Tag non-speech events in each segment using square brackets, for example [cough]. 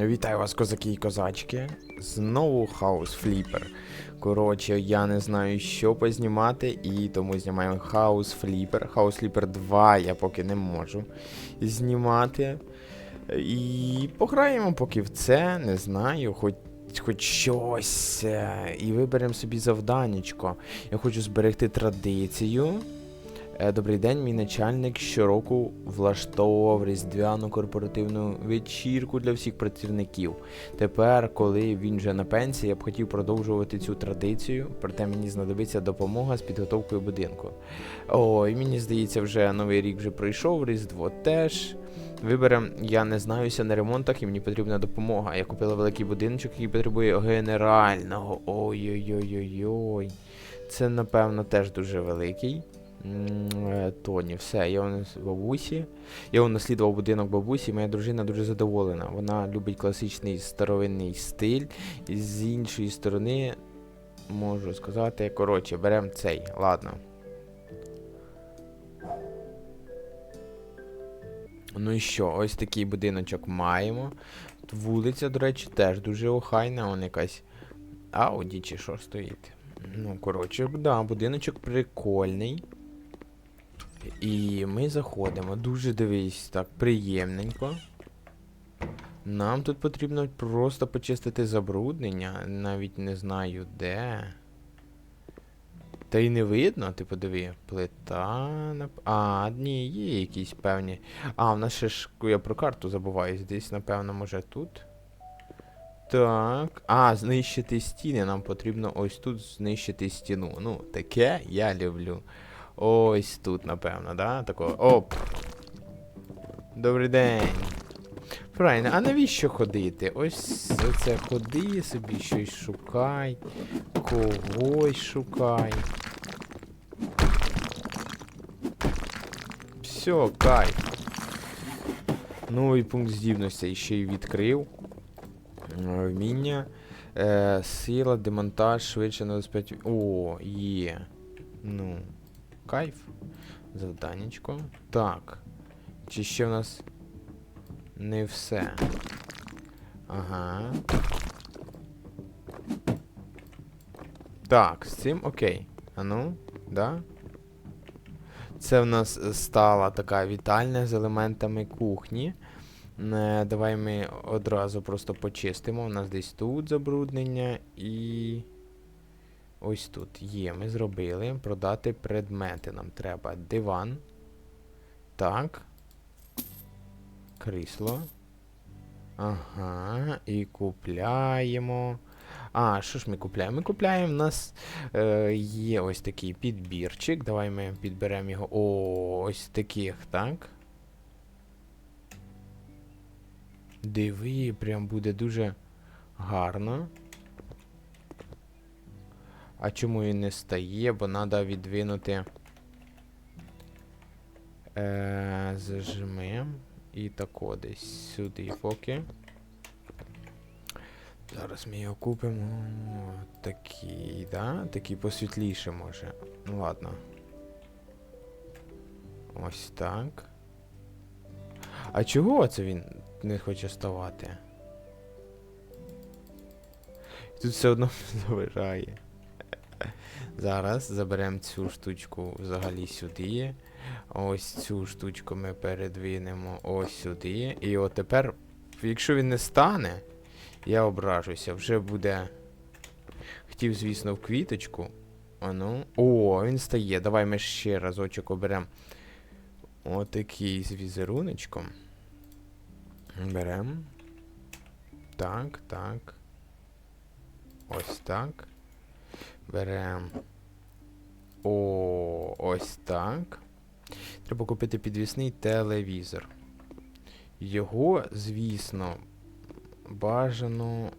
Вітаю вас, козаки і козачки. Знову хаус фліпер. Коротше, я не знаю, що познімати, і тому знімаємо хаус фліпер. Хаус фліпер 2 я поки не можу знімати. І пограємо поки в це, не знаю, хоч. Хоч щось. І виберемо собі завданечко. Я хочу зберегти традицію. Е, Добрий день, мій начальник щороку влаштовував різдвяну корпоративну вечірку для всіх працівників. Тепер, коли він вже на пенсії, я б хотів продовжувати цю традицію, проте мені знадобиться допомога з підготовкою будинку. Ой, мені здається, вже новий рік вже пройшов, Різдво теж. Виберем, я не знаюся на ремонтах і мені потрібна допомога. Я купила великий будиночок, який потребує генерального. Ой-ой-ой-ой-ой. Це, напевно, теж дуже великий. Е, Тоні, все, я у нас бабусі. Я унаслідував будинок бабусі, моя дружина дуже задоволена. Вона любить класичний старовинний стиль. З іншої сторони, можу сказати, коротше, беремо цей. Ладно. Ну і що, ось такий будиночок маємо. Вулиця, до речі, теж дуже охайна, он якась Ауді чи що стоїть. Ну, коротше, да, будиночок прикольний. І ми заходимо. Дуже дивись, так, приємненько. Нам тут потрібно просто почистити забруднення. Навіть не знаю де. Та й не видно, ти подиви. Плита. нап- А, ні, є якісь певні. А, в нас ще ж я про карту забуваюсь. Десь, напевно, може тут. Так. А, знищити стіни. Нам потрібно ось тут знищити стіну. Ну, таке я люблю. Ось тут, напевно, да? Такого. Оп. Добрий день. Правильно, а навіщо ходити? Ось оце ходи собі щось шукай. Когось шукай. Все, кайф. Новий пункт здібності ще й відкрив. Вміння. Е, сила, демонтаж, швидше на 25. О, є. Ну. Кайф. Завданечко. Так. Чи ще в нас не все? Ага. Так, з цим окей. А ну, да? Це в нас стала така вітальня з елементами кухні. Е, Давай ми одразу просто почистимо. У нас десь тут забруднення і. Ось тут є. Ми зробили. Продати предмети. Нам треба диван. Так. Крісло. Ага. І купляємо. А, що ж ми купляємо? Ми купляємо в нас е, є ось такий підбірчик. Давай ми підберемо його. О, ось таких, так? Диви, прям буде дуже гарно. А чому він не стає? Бо треба відвинути. Е, зажмем. І тако десь сюди поки. Зараз ми його купимо. Такий, да? Такий посвітліше може. Ну ладно. Ось так. А чого це він не хоче ставати? Тут все одно [laughs] заважає. Зараз заберемо цю штучку взагалі сюди. Ось цю штучку ми передвинемо ось сюди. І от тепер, якщо він не стане, я ображуся, вже буде. Хотів, звісно, в квіточку. Ану. О, він стає. Давай ми ще разочок оберемо. Отакий з візеруночком. Беремо. Так, так. Ось так. Беремо. Ось так. Треба купити підвісний телевізор. Його, звісно, бажано.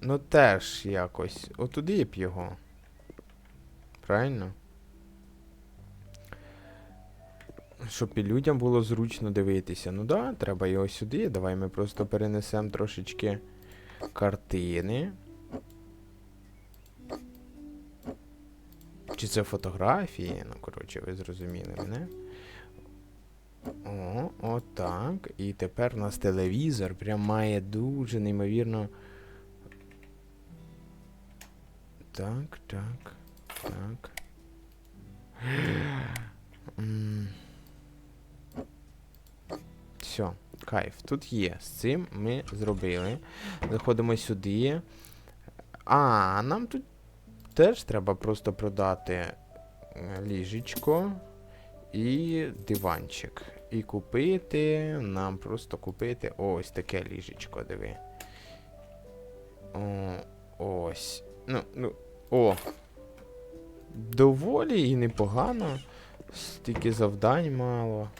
Ну теж якось. Отуди б його. Правильно? Щоб і людям було зручно дивитися. Ну да, треба його сюди. Давай ми просто перенесемо трошечки картини. Чи це фотографії? Ну, коротше, ви зрозуміли мене. О, отак. І тепер у нас телевізор прям має дуже неймовірно. Так, так, так. Все, кайф. Тут є. З цим ми зробили. Заходимо сюди. А, нам тут теж треба просто продати е, ліжечко і диванчик. І купити. Нам просто купити ось таке ліжечко, диви. О, ось. Ну, ну, о. Доволі і непогано. Стільки завдань мало.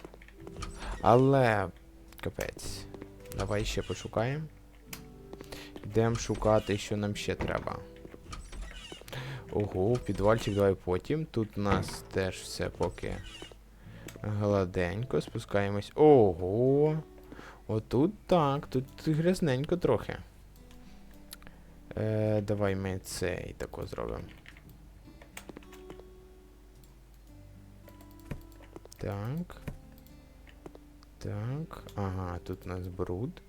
Але. Капець. Давай ще пошукаємо. Йдемо шукати, що нам ще треба. Ого, підвальчик давай потім. Тут у нас теж все поки гладенько. Спускаємось. Ого! Отут так, тут грязненько трохи. Е, Давай ми цей тако зробимо. Так. Так. Ага, тут у нас бруд.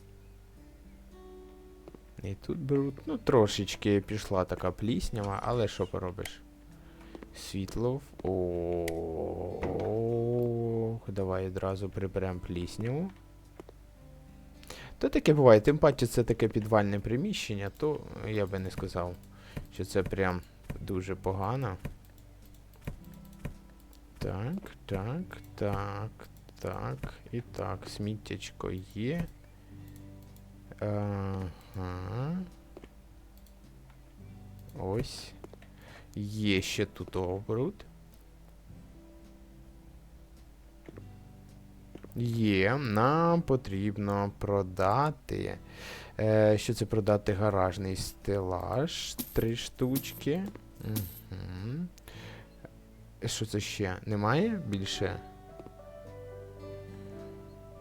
І тут бруд. Ну, трошечки пішла така пліснява, але що поробиш? Світло. О, давай одразу приберемо плісняву. То таке буває, тим паче це таке підвальне приміщення, то я би не сказав, що це прям дуже погано. Так, так, так, так. І так, сміттячко є. Ага. Ось. Є ще тут обруд. Є, нам потрібно продати. Е, Що це продати? Гаражний стелаж. Три штучки. Угу. Що це ще? Немає більше?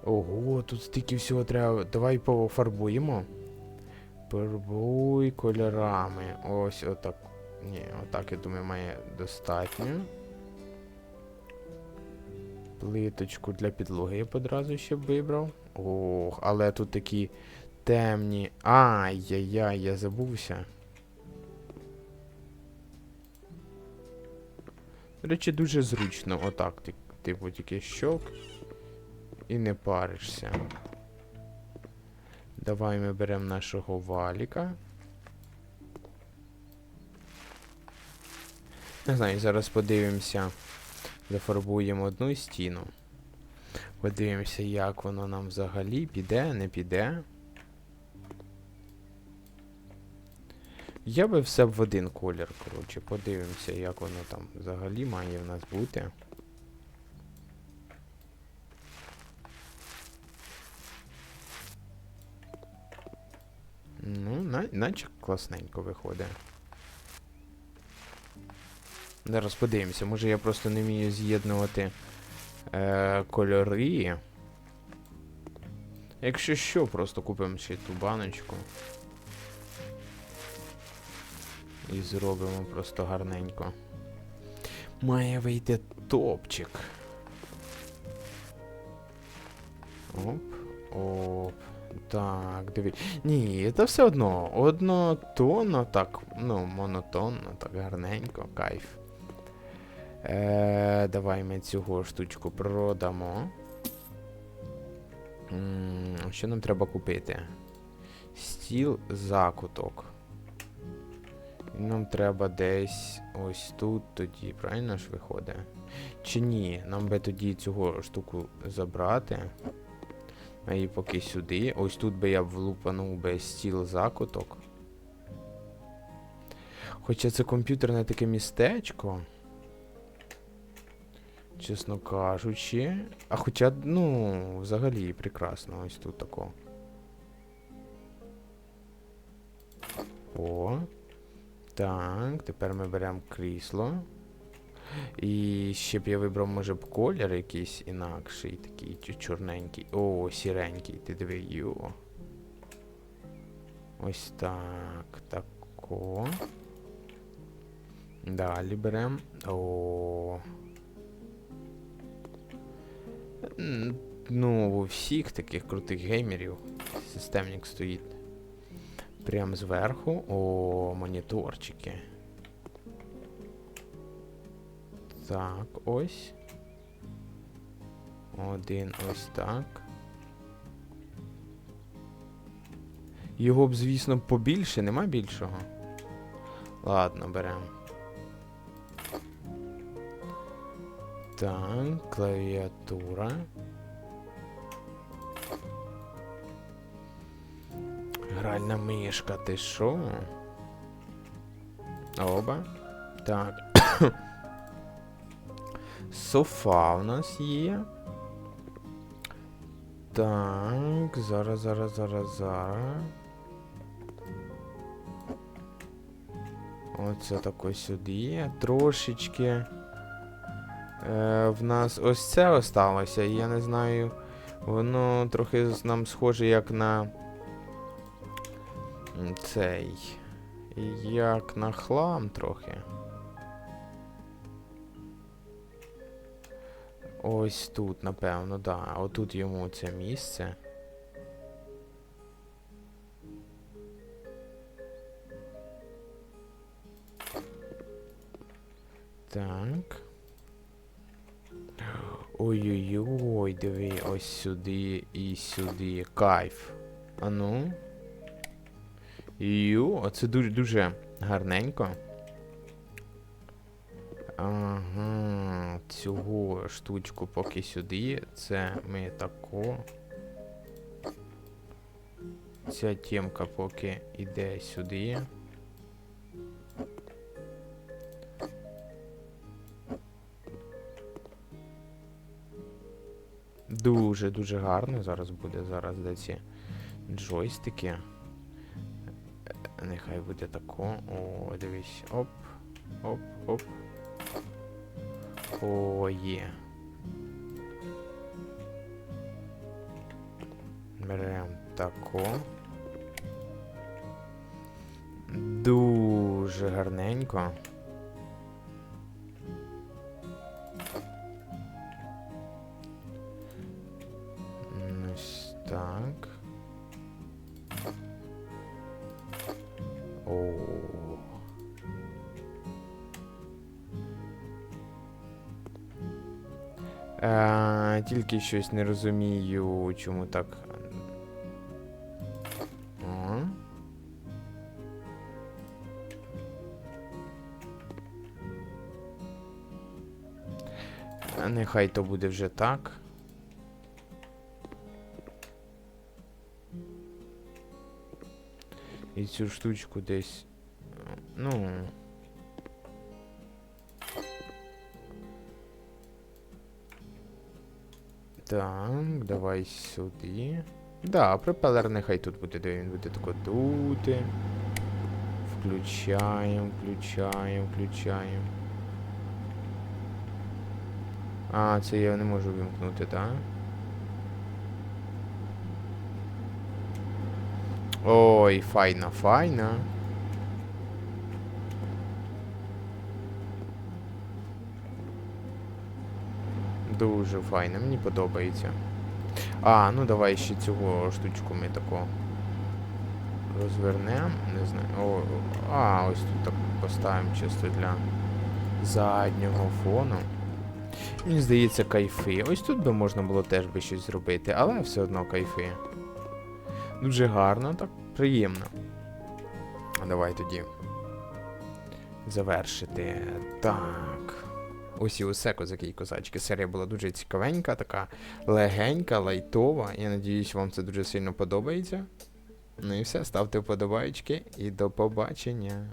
Ого, тут стільки всього треба. Давай пофарбуємо. Фарбуй кольорами. Ось отак. Ні, отак, я думаю, має достатньо. Плиточку для підлоги я б одразу ще вибрав. Ох, але тут такі темні. Ай-яй-яй, я забувся. До речі, дуже зручно. Отак, типу, тільки щок. І не паришся. Давай ми беремо нашого валіка. Не знаю, зараз подивимося. Зафарбуємо одну стіну. Подивимося, як воно нам взагалі піде, не піде. Я би все в один колір, коротше, подивимося, як воно там взагалі має в нас бути. Ну, на, наче класненько виходить. Зараз подивимося, може я просто не вмію з'єднувати е, кольори. Якщо що, просто купимо ще ту баночку. І зробимо просто гарненько. Має вийти топчик. Оп, оп. Так, диві. Ні, це все одно. Однотонно, так, ну, монотонно, так гарненько, кайф. Е, Давай ми цю штучку продамо. М, Що нам треба купити? Стіл закуток. Нам треба десь ось тут тоді, правильно ж виходить? Чи ні? Нам би тоді цю штуку забрати. І поки сюди. Ось тут би я влупанув би стіл закуток. Хоча це комп'ютерне таке містечко. Чесно кажучи. А хоча, ну, взагалі прекрасно ось тут тако. О. Так, тепер ми беремо крісло. І ще б я вибрав, може б, колір якийсь інакший, такий чорненький. О, сіренький, ти диви, йо. Ось так, тако. Далі беремо. О. Ну, у всіх таких крутих геймерів системник стоїть. Прям зверху. О, моніторчики. Так, ось. Один ось так. Його б, звісно, побільше, нема більшого. Ладно, беремо. Так, клавіатура. Гральна мишка, ти що? Оба. Так. Софа у нас є. Так, зараз, зараз, зараз, зараз. Оце тако сюди. Трошечки. Е, в нас ось це осталося, і я не знаю. Воно трохи нам схоже як на. Цей. Як на хлам трохи. Ось тут, напевно, да. Отут йому це місце. Так. Ой-ой-ой, диви, ось сюди і сюди. Кайф. А ну. Ю, оце дуже дуже гарненько. Ага, цього штучку поки сюди. Це ми тако. Ця тємка поки йде сюди. Дуже дуже гарно зараз буде зараз де ці джойстики. Е, Нехай буде тако. О, дивись. Оп. Оп, оп. О. Берем тако. Дуже гарненько. Так. О. Е, тільки щось не розумію, чому так. Нехай то буде вже так. І цю штучку десь. Ну. Так, давай сюди. Да, пропелер нехай тут буде, де він буде тако дути. Включаємо, включаємо, включаємо. А, це я не можу вимкнути, так? Ой, файна, файна. Дуже файно, мені подобається. А, ну давай ще цього штучку ми тако розвернемо. Не знаю. О, а, ось тут так поставимо чисто для заднього фону. Мені здається, кайфи. Ось тут би можна було теж би щось зробити, але все одно кайфи. Дуже гарно, так приємно. Давай тоді. Завершити. Так. Ось і усе, козаки і козачки. Серія була дуже цікавенька, така легенька, лайтова. Я надіюсь, вам це дуже сильно подобається. Ну і все, ставте вподобайки і до побачення.